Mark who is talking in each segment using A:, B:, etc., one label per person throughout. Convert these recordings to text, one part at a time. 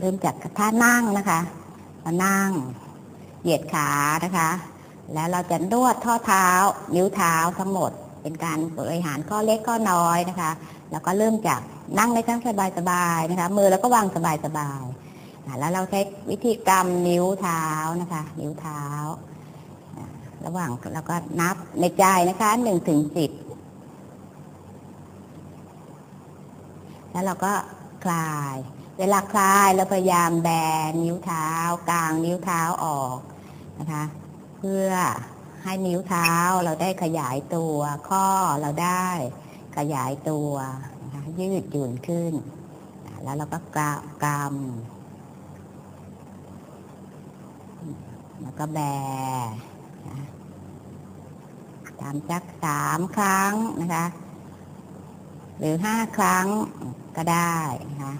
A: เริ่มจากท่านั่งนะคะมานั่ง เหยียดขานะคะ แล้วเราจะนวดข้อเท้า นิ้วเท้าทั้งหมด เป็นการบริหารข้อเล็กข้อน้อยนะคะ แล้วก็เริ่มจากนั่งในขั้งสบายๆนะคะ มือแล้วก็วางสบายๆแล้วเราใช้วิธีกรรมนิ้วเท้านะคะ นิ้วเท้า ระหว่างแล้วก็นับในใจนะคะหนึ่งถึงสิบแล้วเราก็คลาย เวลาคลายเราพยายามแบนนิ้วเท้า กลางนิ้วเท้าออกนะคะ เพื่อให้นิ้วเท้าเราได้ขยายตัว ข้อเราได้ขยายตัวนะคะยืดหยุ่นขึ้น แล้วเราก็กกำแล้วก็แบนะทำสักสามครั้งนะคะ หรือห้าครั้งก็ได้นะคะ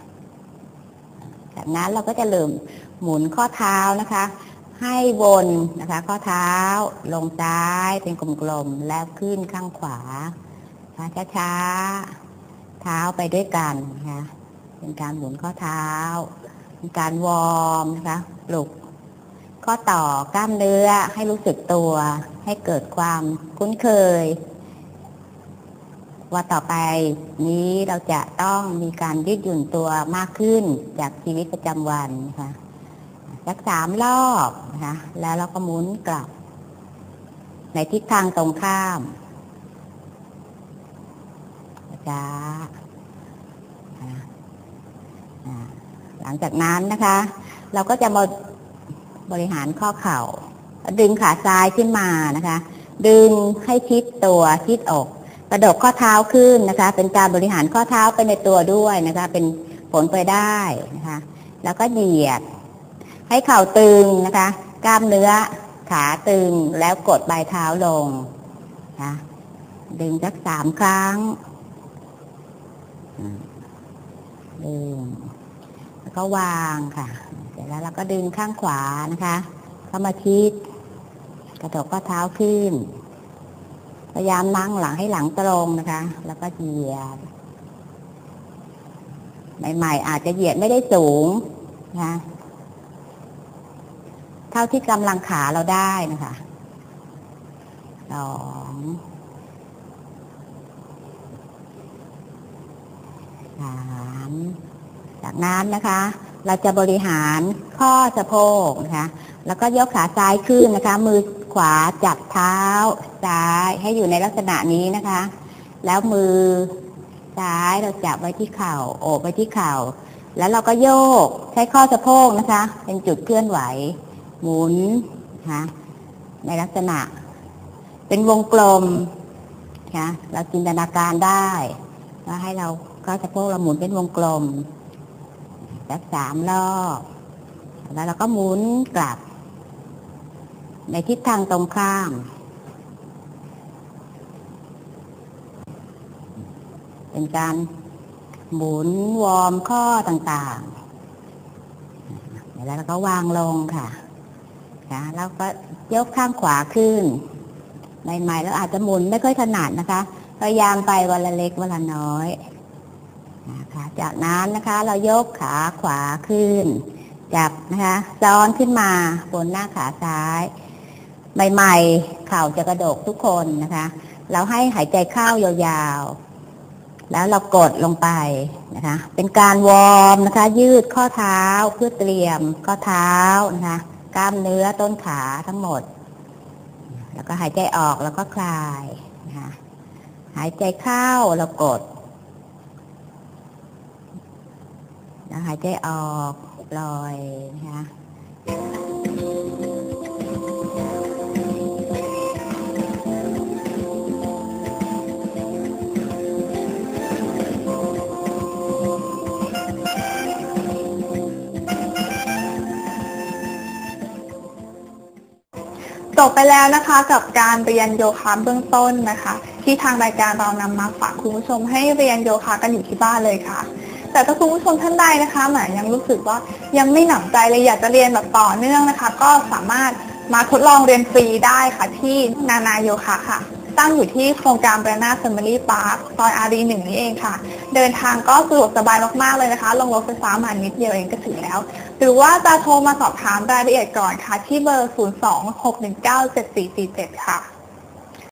A: จากนั้นเราก็จะเริ่มหมุนข้อเท้านะคะ ให้วนนะคะ ข้อเท้าลงซ้ายเป็นกลมๆแล้วขึ้นข้างขวาช้าๆเท้าไปด้วยกันนะคะเป็นการหมุนข้อเท้าเป็นการวอร์มนะคะปลุกข้อต่อกล้ามเนื้อให้รู้สึกตัว ให้เกิดความคุ้นเคย ว่าต่อไปนี้เราจะต้องมีการยืดหยุ่นตัวมากขึ้นจากชีวิตประจำวันนะคะสักสามรอบนะคะแล้วเราก็หมุนกลับ ในทิศทางตรงข้ามจ้าหลังจากนั้นนะคะ เราก็จะมาบริหารข้อเข่า ดึงขาซ้ายขึ้นมานะคะ ดึงให้ชิดตัวชิดอก กระดกข้อเท้าขึ้นนะคะ เป็นการบริหารข้อเท้าไปในตัวด้วยนะคะ เป็นผลไปได้นะคะ แล้วก็เหยียด ให้เข่าตึงนะคะ กล้ามเนื้อขาตึงแล้วกดปลายเท้าลงนะดึงสักสามครั้งดึงแล้วก็วางค่ะ เสร็จแล้วเราก็ดึงข้างขวานะคะ เข้ามาชิด กระดกข้อเท้าขึ้น พยายามนั่งหลังให้หลังตรงนะคะ แล้วก็เหยียดใหม่ๆอาจจะเหยียดไม่ได้สูงนะเท่าที่กำลังขาเราได้นะคะสองสามจากนั้นนะคะ เราจะบริหารข้อสะโพกนะคะ แล้วก็ยกขาซ้ายขึ้นนะคะ มือ ขวาจับเท้าซ้ายให้อยู่ในลักษณะนี้นะคะ แล้วมือซ้ายเราจับไว้ที่เข่า โอบไว้ที่เข่า แล้วเราก็โยกใช้ข้อสะโพกนะคะ เป็นจุดเคลื่อนไหว หมุนนะคะในลักษณะ เป็นวงกลมนะเราจินตนาการได้ว่าให้เราข้อสะโพกเราหมุนเป็นวงกลมสักสามรอบแล้วเราก็หมุนกลับ ในทิศทางตรงข้าม เป็นการหมุนวอร์มข้อต่างๆ แล้วก็วางลงค่ะนะแล้วก็ยกข้างขวาขึ้น ใหม่ๆ แล้วอาจจะหมุนไม่ค่อยถนัดนะคะ พยายามไปวันละเล็กวันละน้อยนะคะจากนั้นนะคะเรายกขาขวาขึ้น จับนะคะซ้อนขึ้นมาบนหน้าขาซ้าย ใหม่ๆเข่าจะกระดกทุกคนนะคะ เราให้หายใจเข้ายาวๆ แล้วเรากดลงไปนะคะ เป็นการวอร์มนะคะ ยืดข้อเท้าเพื่อเตรียมข้อเท้านะคะ กล้ามเนื้อต้นขาทั้งหมด แล้วก็หายใจออกแล้วก็คลายนะคะหายใจเข้าเรากดแล้วหายใจออกปล่อยนะคะ
B: จบไปแล้วนะคะกับการเรียนโยคะเบื้องต้นนะคะ ที่ทางรายการเรานำมาฝากคุณผู้ชมให้เรียนโยคะกันอยู่ที่บ้านเลยค่ะ แต่ถ้าคุณผู้ชมท่านใดนะคะหมยังรู้สึกว่ายังไม่หนำใจเลยอยากจะเรียนแบบต่อเนื่องนะคะ ก็สามารถมาทดลองเรียนฟรีได้ค่ะที่นานาโยคะค่ะ ตั้งอยู่ที่โครงการแบรนาแฟมิลี่พาร์คซอยอารีหนึ่งนี่เองค่ะ เดินทางก็สะดวกสบายมากๆเลยนะคะ ลงรถไฟฟ้ามานิดเดียวเองก็ถึงแล้ว หรือว่าจะโทรมาสอบถามรายละเอียดก่อนค่ะ ที่เบอร์ 026197447 ค่ะ